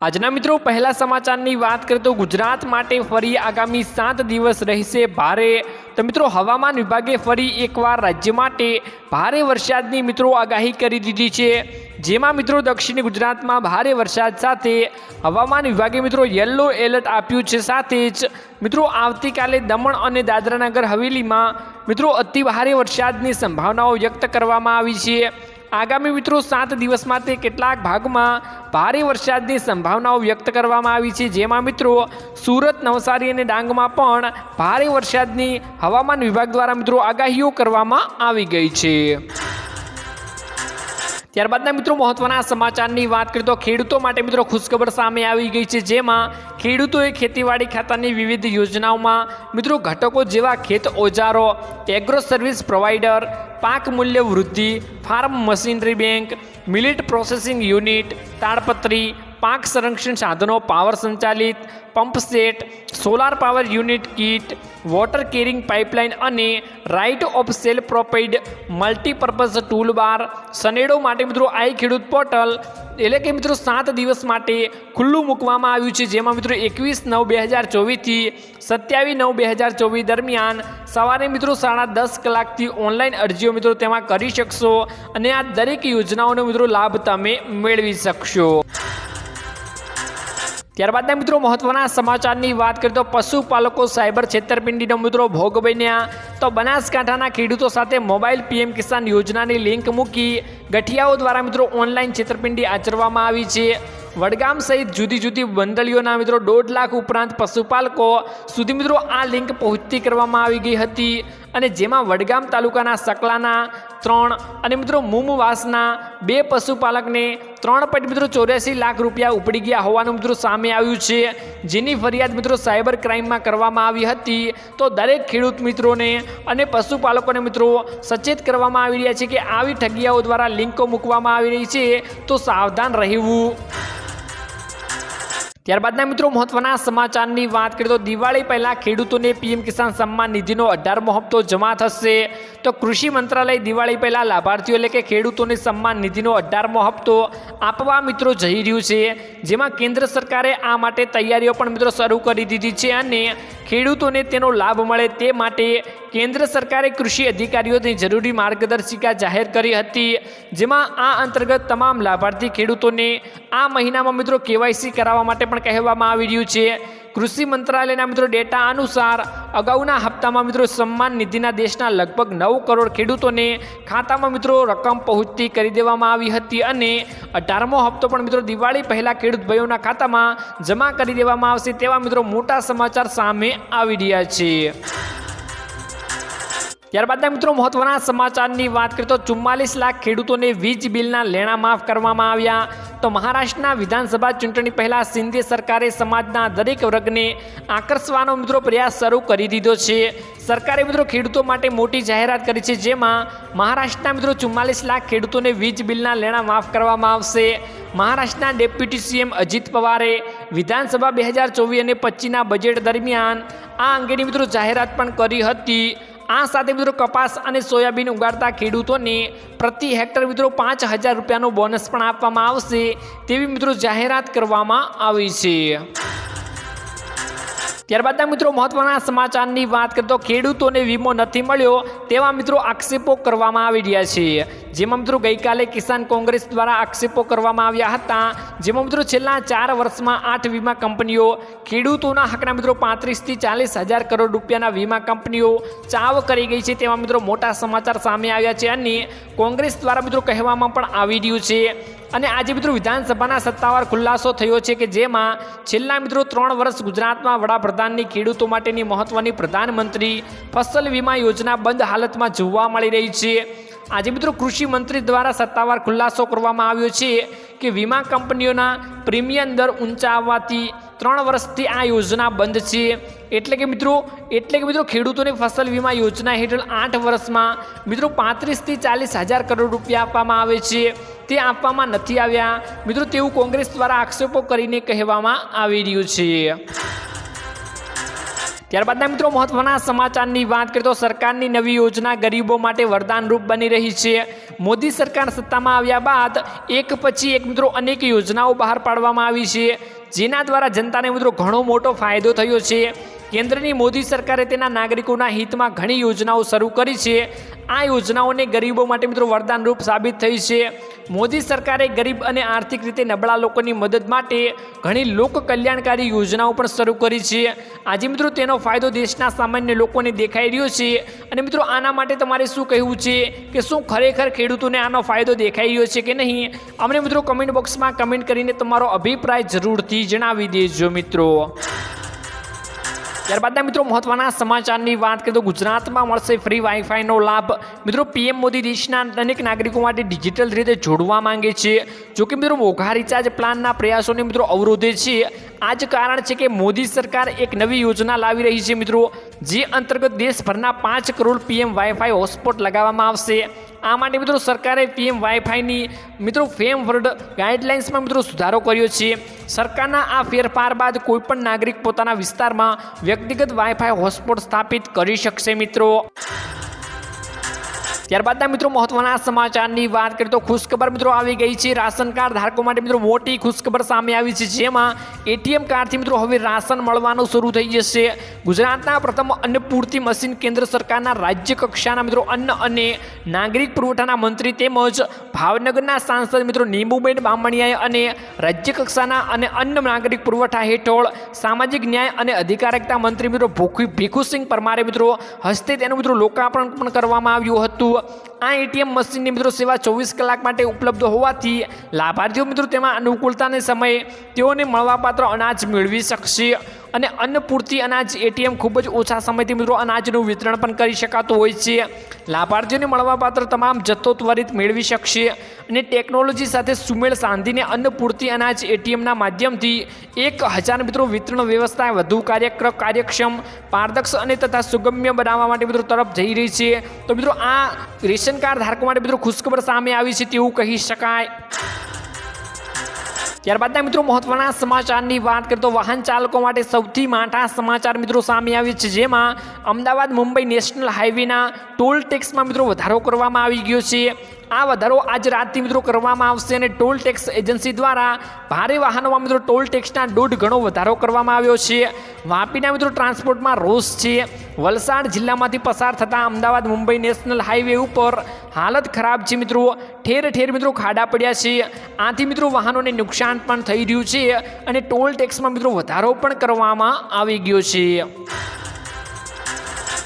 આજના મિત્રો, પહેલા સમાચારની વાત કરીએ તો ગુજરાત માટે ફરી આગામી સાત દિવસ રહેશે ભારે. તો મિત્રો, હવામાન વિભાગે ફરી એકવાર રાજ્ય માટે ભારે વરસાદની મિત્રો આગાહી કરી દીધી છે. જેમાં મિત્રો, દક્ષિણ ગુજરાતમાં ભારે વરસાદ સાથે હવામાન વિભાગે મિત્રો યલો એલર્ટ આપ્યું છે. સાથે જ મિત્રો, આવતીકાલે દમણ અને દાદરાનગર હવેલીમાં મિત્રો અતિ ભારે વરસાદની સંભાવનાઓ વ્યક્ત કરવામાં આવી છે. આગામી મિત્રો સાત દિવસમાં તે કેટલાક ભાગમાં ભારે વરસાદની સંભાવનાઓ વ્યક્ત કરવામાં આવી છે. જેમાં મિત્રો સુરત, નવસારી અને ડાંગમાં પણ ભારે વરસાદની હવામાન વિભાગ દ્વારા મિત્રો આગાહીઓ કરવામાં આવી ગઈ છે. ત્યારબાદના મિત્રો મહત્વના સમાચારની વાત કરીએ તો ખેડૂતો માટે મિત્રો ખુશખબર સામે આવી ગઈ છે. જેમાં ખેડૂતોએ ખેતીવાડી ખાતાની વિવિધ યોજનાઓમાં મિત્રો ઘટકો જેવા ખેત ઓજારો એગ્રો સર્વિસ પ્રોવાઈડર પાક મૂલ્ય વૃદ્ધિ farm machinery bank millet processing unit તાડપત્રી પાક સંરક્ષણ સાધનો, પાવર સંચાલિત pump set, solar power unit kit, water carrying pipeline અને રાઇટ ઓફ cell propelled multipurpose tool bar સનેડો માટે મિત્રો આઈ ખેડૂત પોર્ટલ. એટલે કે મિત્રો સાત દિવસ માટે ખુલ્લું મૂકવામાં આવ્યું છે. જેમાં મિત્રો એકવીસ નવ બે હજાર ચોવીસથી સત્યાવીસ નવ બે હજાર ચોવીસ દરમિયાન સવારે મિત્રો સાડા દસ કલાકથી ઓનલાઈન અરજીઓ મિત્રો તેમાં કરી શકશો અને આ દરેક યોજનાઓનો મિત્રો લાભ તમે મેળવી શકશો. ત્યારબાદના મિત્રો, મહત્વના સમાચારની વાત કરીએ તો પશુપાલકો સાયબર છેતરપિંડીનો મિત્રો ભોગ બન્યા. તો બનાસકાંઠાના ખેડૂતો સાથે મોબાઈલ પીએમ કિસાન યોજનાની લિંક મૂકી ગઠિયાઓ દ્વારા મિત્રો ઓનલાઈન છેતરપિંડી આચરવામાં આવી છે. વડગામ સહિત જુદી જુદી બંદલીઓના મિત્રો દોઢ લાખ ઉપરાંત પશુપાલકો સુધી મિત્રો આ લિંક પહોંચતી કરવામાં આવી ગઈ હતી. અને જેમાં વડગામ તાલુકાના સકલાના ત્રણ. અને મિત્રો મુમવાસના બે પશુપાલકને ત્રણ પોઈન્ટ મિત્રો ચોર્યાસી લાખ રૂપિયા ઉપડી ગયા હોવાનું મિત્રો સામે આવ્યું છે. જેની ફરિયાદ મિત્રો સાયબર ક્રાઇમમાં કરવામાં આવી હતી. તો દરેક ખેડૂત મિત્રોને અને પશુપાલકોને મિત્રો સચેત કરવામાં આવી રહ્યા છે કે આવી ઠગીયાઓ દ્વારા લિંકો મૂકવામાં આવી રહી છે. તો સાવધાન રહેવું. ત્યારબાદના મિત્રો, મહત્વના સમાચારની વાત કરીએ તો દિવાળી પહેલાં ખેડૂતોને પીએમ કિસાન સન્માન નિધિનો અઢારમો હપ્તો જમા થશે. તો કૃષિ મંત્રાલય દિવાળી પહેલાં લાભાર્થીઓ એટલે કે ખેડૂતોને સન્માન નિધિનો અઢારમો હપ્તો આપવા મિત્રો જઈ રહ્યું છે. જેમાં કેન્દ્ર સરકારે આ માટે તૈયારીઓ પણ મિત્રો શરૂ કરી દીધી છે અને ખેડૂતોને તેનો લાભ મળે તે માટે કેન્દ્ર સરકારે કૃષિ અધિકારીઓની જરૂરી માર્ગદર્શિકા જાહેર કરી હતી, જેમાં આ અંતર્ગત તમામ લાભાર્થી ખેડૂતોને આ મહિનામાં મિત્રો કેવાયસી કરાવવા માટે પણ કહેવામાં આવી રહ્યું છે. કૃષિ મંત્રાલયના મિત્રો ડેટા અનુસાર, અગાઉના હપ્તામાં મિત્રો સન્માન નિધિના દેશના લગભગ નવ કરોડ ખેડૂતોને ખાતામાં મિત્રો રકમ પહોંચતી કરી દેવામાં આવી હતી અને અઢારમો હપ્તો પણ મિત્રો દિવાળી પહેલાં ખેડૂત ભાઈઓના ખાતામાં જમા કરી દેવામાં આવશે તેવા મિત્રો મોટા સમાચાર સામે આવી રહ્યા છે. ત્યારબાદના મિત્રો મહત્વના સમાચારની વાત કરીએ તો ચુમ્માલીસ લાખ ખેડૂતોને વીજ બિલના લેણા માફ કરવામાં આવ્યા. તો મહારાષ્ટ્રના વિધાનસભા ચૂંટણી પહેલા સિંધે સરકારે સમાજના દરેક વર્ગને આકર્ષવાનો મિત્રો પ્રયાસ શરૂ કરી દીધો છે. સરકારે મિત્રો ખેડૂતો માટે મોટી જાહેરાત કરી છે, જેમાં મહારાષ્ટ્રના મિત્રો ચુમ્માલીસ લાખ ખેડૂતોને વીજ બિલના લેણા માફ કરવામાં આવશે. મહારાષ્ટ્રના ડેપ્યુટી સીએમ અજીત પવારે વિધાનસભા બે હજાર ચોવીસ અને પચીસના બજેટ દરમિયાન આ અંગેની મિત્રો જાહેરાત પણ કરી હતી. આ સાથે મિત્રો કપાસ અને સોયાબીન ઉગાડતા ખેડૂતોને પ્રતિ હેક્ટર મિત્રો પાંચ હજાર રૂપિયાનો બોનસ પણ આપવામાં આવશે તેવી મિત્રો જાહેરાત કરવામાં આવી છે. ત્યારબાદના મિત્રો મહત્વના સમાચારની વાત કરીએ તો ખેડૂતોને વીમો નથી મળ્યો તેવા મિત્રો આક્ષેપો કરવામાં આવી રહ્યા છે. જેમાં મિત્રો ગઈકાલે કિસાન કોંગ્રેસ દ્વારા આક્ષેપો કરવામાં આવ્યા હતા, જેમાં મિત્રો છેલ્લા ચાર વર્ષમાં આઠ વીમા કંપનીઓ, ખેડૂતોના હકના મિત્રો પાંત્રીસથી ચાલીસ હજાર કરોડ રૂપિયાના વીમા કંપનીઓ ચાવ કરી ગઈ છે તેવા મિત્રો મોટા સમાચાર સામે આવ્યા છે અને કોંગ્રેસ દ્વારા મિત્રો કહેવામાં પણ આવી રહ્યું છે. અને આજે મિત્રો વિધાનસભાના સત્તાવાર ખુલાસો થયો છે કે જેમાં છેલ્લા મિત્રો ત્રણ વર્ષ ગુજરાતમાં વડાપ્રધાનની ખેડૂતો માટેની મહત્વની પ્રધાનમંત્રી ફસલ વીમા યોજના બંધ હાલતમાં જોવા મળી રહી છે. આજે મિત્રો કૃષિ મંત્રી દ્વારા સત્તાવાર ખુલાસો કરવામાં આવ્યો છે કે વીમા કંપનીઓના પ્રીમિયમ દર ઊંચા આવવાથી ત્રણ વર્ષથી આ યોજના બંધ છે. એટલે કે મિત્રો, એટલે કે મિત્રો ખેડૂતોને ફસલ વીમા યોજના હેઠળ આઠ વર્ષમાં મિત્રો પાંત્રીસથી ચાલીસ હજાર કરોડ રૂપિયા આપવામાં આવે છે. તે આપવામાં નથી આવ્યા. મિત્રો, તેવું કોંગ્રેસ દ્વારા આક્ષેપો કરીને કહેવામાં આવી રહ્યું છે. ત્યારબાદના મિત્રો મહત્વના સમાચારની વાત કરીએ તો સરકારની નવી યોજના ગરીબો માટે વરદાનરૂપ બની રહી છે. મોદી સરકાર સત્તામાં આવ્યા બાદ એક પછી એક મિત્રો અનેક યોજનાઓ બહાર પાડવામાં આવી છે. જેના દ્વારા જનતાને મિત્રો ઘણો મોટો ફાયદો થયો છે. કેન્દ્રની મોદી સરકારે તેના નાગરિકોના હિતમાં ઘણી યોજનાઓ શરૂ કરી છે. આ યોજનાઓને ગરીબો માટે મિત્રો વરદાનરૂપ સાબિત થઈ છે. મોદી સરકારે ગરીબ અને આર્થિક રીતે નબળા લોકોની મદદ માટે ઘણી લોક કલ્યાણકારી યોજનાઓ પણ શરૂ કરી છે. આજે મિત્રો તેનો ફાયદો દેશના સામાન્ય લોકોને દેખાઈ રહ્યો છે. અને મિત્રો આના માટે તમારે શું કહેવું છે કે શું ખરેખર ખેડૂતોને આનો ફાયદો દેખાઈ રહ્યો છે કે નહીં? અમને મિત્રો કમેન્ટ બોક્સમાં કમેન્ટ કરીને તમારો અભિપ્રાય જરૂરથી જણાવી દેજો મિત્રો. ત્યારબાદના મિત્રો મહત્વના સમાચારની વાત કરીએ તો ગુજરાતમાં મળશે ફ્રી વાઈફાઈનો લાભ. મિત્રો પીએમ મોદી દેશના અનેક નાગરિકો માટે ડિજિટલ રીતે જોડવા માંગે છે. જો કે મિત્રો મોઘા રિચાર્જ પ્લાનના પ્રયાસોને મિત્રો અવરોધે છે. આ જ કારણ છે કે મોદી સરકાર એક નવી યોજના લાવી રહી છે મિત્રો, જે અંતર્ગત દેશભરના પાંચ કરોડ પીએમ વાઈફાઈ હોટસ્પોટ લગાવવામાં આવશે. આ માટે મિત્રો સરકારે પીએમ વાઈફાઈની મિત્રો, ફેમ વર્લ્ડ ગાઈડલાઇન્સમાં મિત્રો સુધારો કર્યો છે. સરકારના આ ફેરફાર બાદ કોઈપણ નાગરિક પોતાના વિસ્તારમાં વ્યક્તિગત વાઈફાઈ હોટસ્પોટ સ્થાપિત કરી શકશે મિત્રો. ત્યારબાદના મિત્રો મહત્વના સમાચારની વાત કરીએ તો ખુશખબર મિત્રો આવી ગઈ છે. રાશન કાર્ડ ધારકો માટે મિત્રો મોટી ખુશખબર સામે આવી છે. જેમાં એટીએમ કાર્ડથી મિત્રો હવે રાશન મળવાનું શરૂ થઈ જશે. ગુજરાતના પ્રથમ અન્ન પૂર્તિ મશીન કેન્દ્ર સરકારના રાજ્ય કક્ષાના મિત્રો અન્ન અને નાગરિક પુરવઠાના મંત્રી તેમજ ભાવનગરના સાંસદ મિત્રો નીંબુબેન બામણિયાએ અને રાજ્ય કક્ષાના અને અન્ન નાગરિક પુરવઠા હેઠળ સામાજિક ન્યાય અને અધિકારિકતા મંત્રી મિત્રો ભૂખુ ભીખુસિંહ પરમારે મિત્રો હસ્તે તેનું મિત્રો લોકાર્પણ પણ કરવામાં આવ્યું હતું. આ એટીએમ મશીનની મિત્રો સેવા ચોવીસ કલાક માટે ઉપલબ્ધ હોવાથી લાભાર્થીઓ મિત્રો તેમાં અનુકૂળતાને સમયે તેઓને મળવાપાત્ર અનાજ મેળવી શકશે. અને અન્નપૂર્તિ અનાજ એટીએમ ખૂબ જ ઓછા સમયથી મિત્રો અનાજનું વિતરણ પણ કરી શકાતું હોય છે. લાભાર્થીઓને મળવાપાત્ર તમામ જથ્થો ત્વરિત મેળવી શકશે અને ટેકનોલોજી સાથે સુમેળ સાંધીને અન્નપૂર્તિ અનાજ એટીએમના માધ્યમથી એક હજાર મિત્રો વિતરણ વ્યવસ્થા વધુ કાર્યક્ર, કાર્યક્ષમ પારદર્શ અને તથા સુગમ્ય બનાવવા માટે મિત્રો તરફ જઈ રહી છે. તો મિત્રો આ રેશન કાર્ડ ધારકો માટે મિત્રો ખુશખબર સામે આવી છે તેવું કહી શકાય. ત્યારબાદના મિત્રો મહત્વના સમાચારની વાત કરીએ તો વાહન ચાલકો માટે સૌથી મોટા સમાચાર મિત્રો સામે આવી છે, જેમાં અમદાવાદ મુંબઈ નેશનલ હાઈવેના ટોલ ટેક્સમાં મિત્રો વધારો કરવામાં આવી ગયો છે. આ વધારો આજ રાતથી મિત્રો કરવામાં આવશે અને ટોલ ટેક્સ એજન્સી દ્વારા ભારે વાહનોમાં મિત્રો ટોલ ટેક્સના દોઢ ગણો વધારો કરવામાં આવ્યો છે. વાપીના મિત્રો ટ્રાન્સપોર્ટમાં રોષ છે. વલસાડ જિલ્લામાંથી પસાર થતા અમદાવાદ મુંબઈ નેશનલ હાઈવે ઉપર હાલત ખરાબ છે મિત્રો. ઠેર ઠેર મિત્રો ખાડા પડ્યા છે. આથી મિત્રો વાહનોને નુકસાન પણ થઈ રહ્યું છે અને ટોલ ટેક્સમાં મિત્રો વધારો પણ કરવામાં આવી ગયો છે.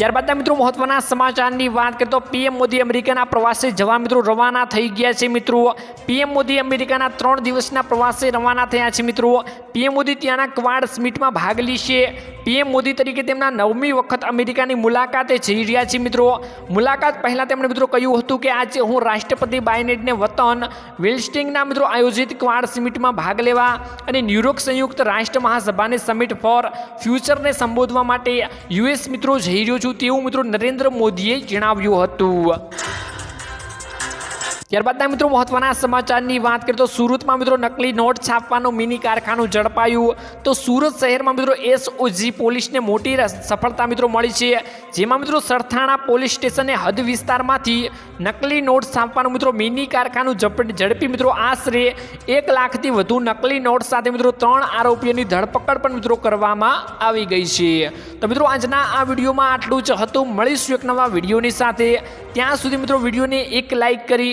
ત્યારબાદના મિત્રો મહત્વના સમાચારની વાત કરીએ તો પીએમ મોદી અમેરિકાના પ્રવાસે જવા મિત્રો રવાના થઈ ગયા છે મિત્રો. પીએમ મોદી અમેરિકાના ત્રણ દિવસના પ્રવાસે રવાના થયા છે મિત્રો. પીએમ મોદી ત્યાંના ક્વાડ સમિટમાં ભાગ લેશે પીએમ મોદી તરીકે તેમના નવમી વખત અમેરિકાની મુલાકાતે જઈ રહ્યા છે મિત્રો. મુલાકાત પહેલાં તેમણે મિત્રો કહ્યું હતું કે આજે હું રાષ્ટ્રપતિ બાયનેટને વતન, વિલ્સ્ટિંગના મિત્રો આયોજિત ક્વાડ સમિટમાં ભાગ લેવા અને ન્યુયોર્ક સંયુક્ત રાષ્ટ્ર મહાસભાની સમિટ ફોર ફ્યુચરને સંબોધવા માટે યુએસ મિત્રો જઈ રહ્યો છું. તેવું મિત્રો નરેન્દ્ર મોદીએ જણાવ્યું હતું. ત્યારબાદના મિત્રો મહત્વના સમાચારની વાત કરીએ તો સુરતમાં મિત્રો નકલી નોટ છાપવાનું મિની કારખાનું ઝડપાયું. તો સુરત શહેરમાં મિત્રો એસઓજી પોલીસને મોટી સફળતા મિત્રો મળી છે. જેમાં મિત્રો સરથાણા પોલીસ સ્ટેશને હદ વિસ્તારમાંથી નકલી નોટ છાપવાનું મિત્રો મિની કારખાનું ઝડપી મિત્રો આશરે એક લાખથી વધુ નકલી નોટ સાથે મિત્રો ત્રણ આરોપીઓની ધરપકડ પણ મિત્રો કરવામાં આવી ગઈ છે. તો મિત્રો આજના આ વિડીયોમાં આટલું જ. હતું, મળીશું એક નવા વિડીયોની સાથે. ત્યાં સુધી મિત્રો વિડીયોને એક લાઇક કરી